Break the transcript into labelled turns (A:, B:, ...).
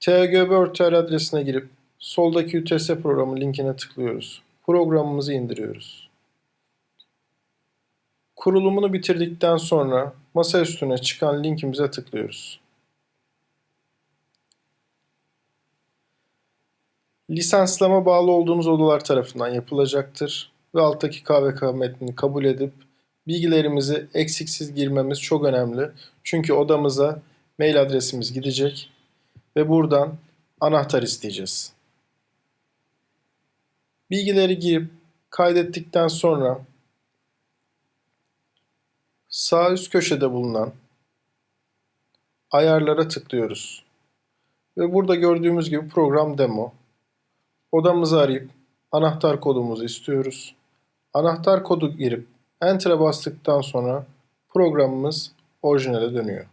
A: TGB adresine girip soldaki UTS programı linkine tıklıyoruz. Programımızı indiriyoruz. Kurulumunu bitirdikten sonra masa üstüne çıkan linkimize tıklıyoruz. Lisanslama bağlı olduğunuz odalar tarafından yapılacaktır ve alttaki KVK metnini kabul edip bilgilerimizi eksiksiz girmemiz çok önemli. Çünkü odamıza mail adresimiz gidecek ve buradan anahtar isteyeceğiz. Bilgileri girip kaydettikten sonra sağ üst köşede bulunan ayarlara tıklıyoruz. Ve burada gördüğümüz gibi program demo. Odamızı arayıp anahtar kodumuzu istiyoruz. Anahtar kodu girip Enter'a bastıktan sonra programımız orijinale dönüyor.